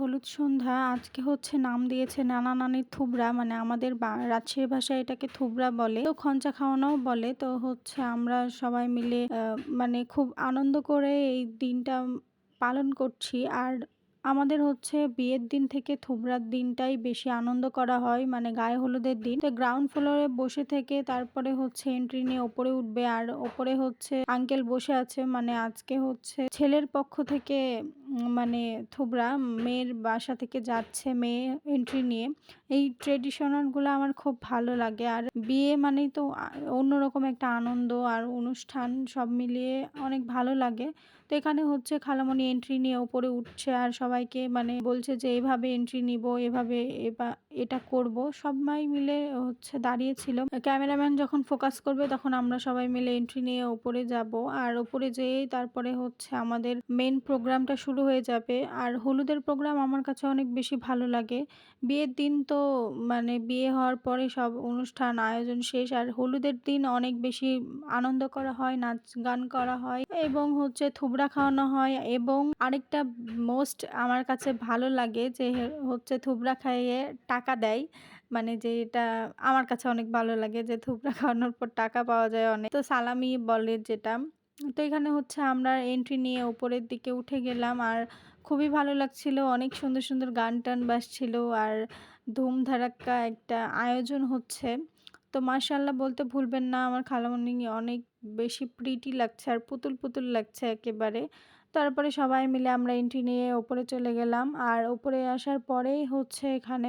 হলুদ সন্ধ্যা, আজকে হচ্ছে নাম দিয়েছে নানা নানির থুবড়া মানে আমাদের রাজশাহী ভাষায় এটাকে থুবরা বলে। তো খঞ্চা খাওয়ানোও বলে, তো হচ্ছে আমরা সবাই মিলে মানে খুব আনন্দ করে এই দিনটা পালন করছি। আর আমাদের হচ্ছে বিয়ের দিন থেকে থুবরার দিনটাই বেশি আনন্দ করা হয় মানে গায়ে হলুদের দিন। তো গ্রাউন্ড ফ্লোরে বসে থেকে তারপরে হচ্ছে এন্ট্রি নিয়ে ওপরে উঠবে, আর ওপরে হচ্ছে আঙ্কেল বসে আছে মানে আজকে হচ্ছে ছেলের পক্ষ থেকে মানে থুবড়া, মেয়ের বাসা থেকে যাচ্ছে মেয়ে এন্ট্রি নিয়ে। এই ট্রেডিশনালগুলো আমার খুব ভালো লাগে। আর বিয়ে মানেই তো অন্যরকম একটা আনন্দ আর অনুষ্ঠান সব মিলিয়ে অনেক ভালো লাগে। তো এখানে হচ্ছে খালামণি এন্ট্রি নিয়ে ওপরে উঠছে আর সবাইকে মানে বলছে যে, এভাবে এন্ট্রি নিব, এভাবে এবা এটা করব। সবাই মিলে হচ্ছে দাঁড়িয়েছিল ক্যামেরাম্যান যখন ফোকাস করবে তখন আমরা সবাই মিলে এন্ট্রি নিয়ে ওপরে যাব। আর ওপরে যেয়েই তারপরে হচ্ছে আমাদের মেন প্রোগ্রামটা শুরু হয়ে যাবে। আর হলুদের প্রোগ্রাম আমার কাছে অনেক বেশি ভালো লাগে। বিয়ের দিন তো মানে বিয়ে হওয়ার পরে সব অনুষ্ঠান, আয়োজন শেষ। আর হলুদের দিন অনেক বেশি আনন্দ করা হয়, নাচ গান করা হয় এবং হচ্ছে থুবড়া খাওয়ানো হয় এবং আরেকটা মোস্ট আমার কাছে ভালো লাগে যে হচ্ছে থুবড়া খাইয়ে টাকা দেয়। মানে যে এটা আমার কাছে অনেক ভালো লাগে যে থুবড়া খাওয়ানোর পর টাকা পাওয়া যায় অনেক। তো সালামি বলে যেটা। তো এখানে হচ্ছে আমরা এন্ট্রি নিয়ে উপরের দিকে উঠে গেলাম আর খুবই ভালো লাগছিল। অনেক সুন্দর সুন্দর গান টান বাজছিল আর ধুম ধারাক্কা একটা আয়োজন হচ্ছে। তো মাশাল্লাহ বলতে ভুলবেন না, আমার খালামণি অনেক বেশি প্রিটি লাগছে আর পুতুল পুতুল লাগছে একেবারে। তারপরে সবাই মিলে আমরা এন্ট্রি নিয়ে ওপরে চলে গেলাম। আর ওপরে আসার পরেই হচ্ছে এখানে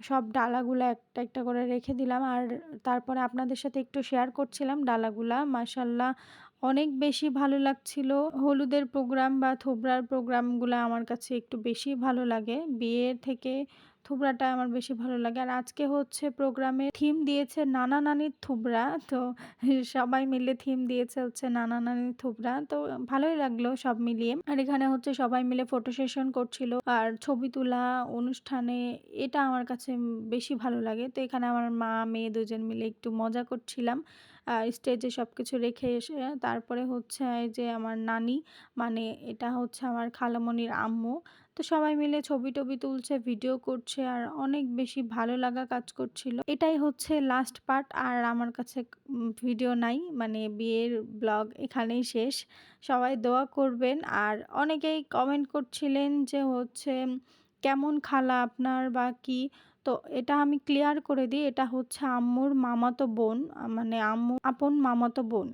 সব ডালাগুলো একটা একটা করে রেখে দিলাম। আর তারপরে আপনাদের সাথে একটু শেয়ার করছিলাম ডালাগুলা। মাসাল্লাহ অনেক বেশি ভালো লাগছিল। হলুদের প্রোগ্রাম বা থোবরার প্রোগ্রামগুলো আমার কাছে একটু বেশি ভালো লাগে। বিয়ের থেকে থুবড়াটা আমার বেশি ভালো লাগে। আর আজকে হচ্ছে প্রোগ্রামে থিম দিয়েছে নানা নানির থুবড়া। তো সবাই মিলে থিম দিয়েছে হচ্ছে নানা নানির থুবড়া। তো ভালোই লাগল সব মিলিয়ে। আর এখানে হচ্ছে সবাই মিলে ফটো সেশন করছিল। আর ছবি তোলা অনুষ্ঠানে এটা আমার কাছে বেশি ভালো লাগে। তো এখানে আমার মা, মেয়ে দুজন মিলে একটু মজা করছিলাম। স্টেজে সব কিছু রেখে এসে তারপরে হচ্ছে যে আমার নানি মানে এটা হচ্ছে আমার খালামণির আম্মু। তো সবাই মিলে ছবি টবি তুলছে ভিডিও করছে আর অনেক বেশি ভালো লাগা কাজ করছিল। এটাই হচ্ছে লাস্ট পার্ট আর আমার কাছে ভিডিও নাই মানে বিয়ের ব্লগ এখানেই শেষ। সবাই দোয়া করবেন আর অনেকেই কমেন্ট করছিলেন যে হচ্ছে কেমন খালা আপনার বা কি? তো এটা আমি ক্লিয়ার করে দিই, এটা হচ্ছে আম্মুর মামাতো বোন মানে আম্মু, আপন মামাতো বোন।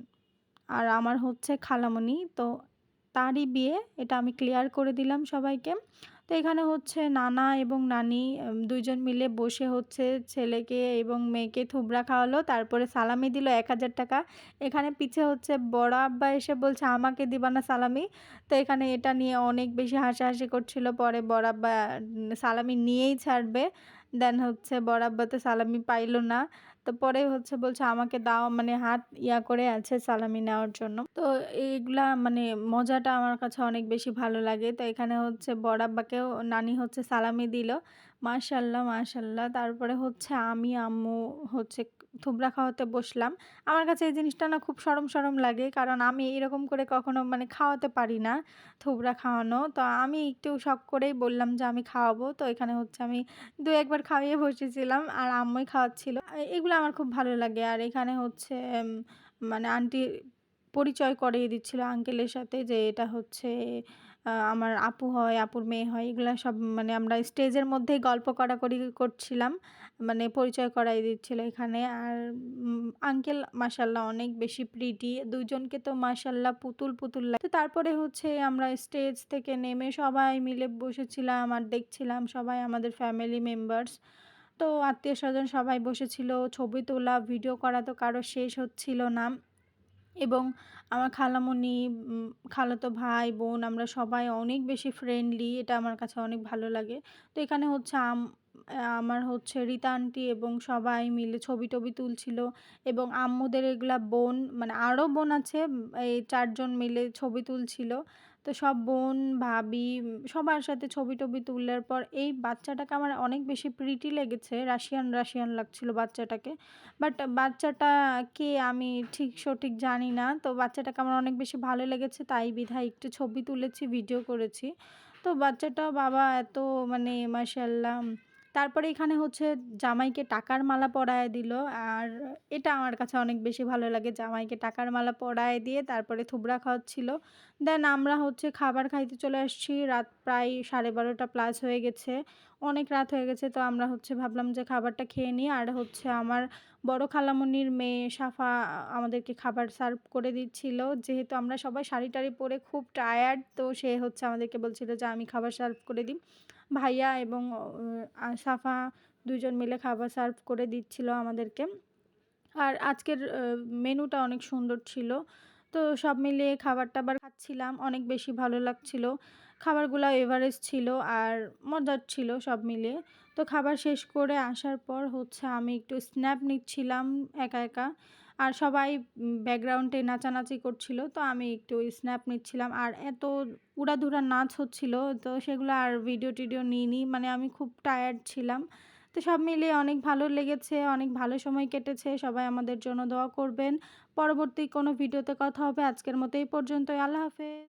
আর আমার হচ্ছে খালামণি, তো তারই বিয়ে, এটা আমি ক্লিয়ার করে দিলাম সবাইকে। তো এখানে হচ্ছে নানা এবং নানি দুইজন মিলে বসে হচ্ছে ছেলেকে এবং মেয়েকে থুবড়া খাওয়ালো, তারপরে সালামি দিল এক হাজার টাকা। এখানে পিছে হচ্ছে বড় আব্বা এসে বলছে, আমাকে দিবা না সালামি? তো এখানে এটা নিয়ে অনেক বেশি হাসাহাসি করছিল। পরে বড় আব্বা সালামি নিয়েই ছাড়বে। দেন হচ্ছে বড় আব্বা তো সালামি পাইলো না। তো পরে হচ্ছে বলছে আমাকে দাও মানে হাত ইয়া করে আছে সালামি নেওয়ার জন্য। তো এইগুলা মানে মজাটা আমার কাছে অনেক বেশি ভালো লাগে। তো এখানে হচ্ছে বড়াব্বাকেও নানি হচ্ছে সালামি দিল। মাশাল্লাহ মাশাল্লাহ। তারপরে হচ্ছে আমি, আম্মু হচ্ছে থুবড়া খাওয়াতে বসলাম। আমার কাছে এই জিনিসটা না খুব সরম সরম লাগে, কারণ আমি এরকম করে কখনো মানে খাওয়াতে পারি না থুবড়া খাওয়ানো। তো আমি একটু শখ করেই বললাম যে, আমি খাওয়াবো। তো এখানে হচ্ছে আমি দু একবার খাইয়ে বসেছিলাম আর আম্মুই খাওয়াচ্ছিল। এগুলো আমার খুব ভালো লাগে। আর এখানে হচ্ছে মানে আন্টি পরিচয় করিয়ে দিচ্ছিল আঙ্কেলের সাথে যে, এটা হচ্ছে আমার আপু হয়, আপুর মেয়ে হয়, এগুলো সব মানে আমরা স্টেজের মধ্যেই গল্প করাকরি করছিলাম মানে পরিচয় করাই দিচ্ছিল এখানে। আর আঙ্কেল মাসাল্লাহ অনেক বেশি প্রিটি দুজনকে তো মাসাল্লাহ পুতুল পুতুল লাগে তো তারপরে হচ্ছে আমরা স্টেজ থেকে নেমে সবাই মিলে বসেছিলাম আর দেখছিলাম সবাই আমাদের ফ্যামিলি মেম্বার্স তো আত্মীয় স্বজন সবাই বসেছিল, ছবি তোলা ভিডিও করা তো কারও শেষ হচ্ছিল না। এবং আমার খালামণি খালাতো ভাই, বোন আমরা সবাই অনেক বেশি ফ্রেন্ডলি এটা আমার কাছে অনেক ভালো লাগে। তো এখানে হচ্ছে আম, আমার হচ্ছে রীতা আন্টি এবং সবাই মিলে ছবি টবি তুলছিল এবং আম্মুদের এগুলা বোন মানে আরও বোন আছে এই চারজন মিলে ছবি তুলছিল। তো সব বোন, ভাবি সবার সাথে ছবি টবি তুলার পর এই বাচ্চাটাকে আমার অনেক বেশি প্রিটি লেগেছে। রাশিয়ান রাশিয়ান লাগছিল বাচ্চাটাকে। বাট বাচ্চাটা কে আমি ঠিক, সঠিক জানি না। তো বাচ্চাটাকে আমার অনেক বেশি ভালো লেগেছে। তাই বিধায় একটু ছবি তুলেছি ভিডিও করেছি। তো বাচ্চাটা বাবা এত মানে মাশাআল্লাহ তারপরে এখানে হচ্ছে জামাইকে টাকার মালা পরায় দিল। আর এটা আমার কাছে অনেক বেশি ভালো লাগে। জামাইকে টাকার মালা পরায় দিয়ে তারপরে থুবড়া খাওয়াচ্ছিল। দেন আমরা হচ্ছে খাবার খাইতে চলে আসছি। রাত প্রায় সাড়ে বারোটা প্লাস হয়ে গেছে। অনেক রাত হয়ে গেছে। তো আমরা হচ্ছে ভাবলাম যে খাবারটা খেয়ে নিই। আর হচ্ছে আমার বড় খালামণির মেয়ে সাফা আমাদেরকে খাবার সার্ভ করে দিচ্ছিল। যেহেতু আমরা সবাই শাড়ি টাড়ি পরে খুব টায়ার্ড তো সে হচ্ছে আমাদেরকে বলছিল যে আমি খাবার সার্ভ করে দিই। ভাইয়া এবং সাফা দুজন মিলে খাবার সার্ভ করে দিচ্ছিল আমাদেরকে। আর আজকের মেনুটা অনেক সুন্দর ছিল। তো সব মিলিয়ে খাবার টাবার খাচ্ছিলাম, অনেক বেশি ভালো লাগছিল। খাবারগুলো এভারেস্ট ছিল আর মজার ছিল সব মিলিয়ে। তো খাবার শেষ করে আসার পর হচ্ছে আমি একটু স্ন্যাপ নিচ্ছিলাম একা একা। আর সবাই ব্যাকগ্রাউন্ডে নাচানাচি করছিল, তো আমি একটু স্ন্যাপ নিচ্ছিলাম। আর এত উড়াধুরা নাচ হচ্ছিল, তো সেগুলো আর ভিডিও টিডিও নিইনি মানে আমি খুব টায়ার্ড ছিলাম। তো সব মিলিয়ে অনেক ভালো লেগেছে, অনেক ভালো সময় কেটেছে, সবাই আমাদের জন্য দোয়া করবেন। পরবর্তী কোনো ভিডিওতে কথা হবে, আজকের মতো এই পর্যন্তই, আল্লাহ হাফেজ।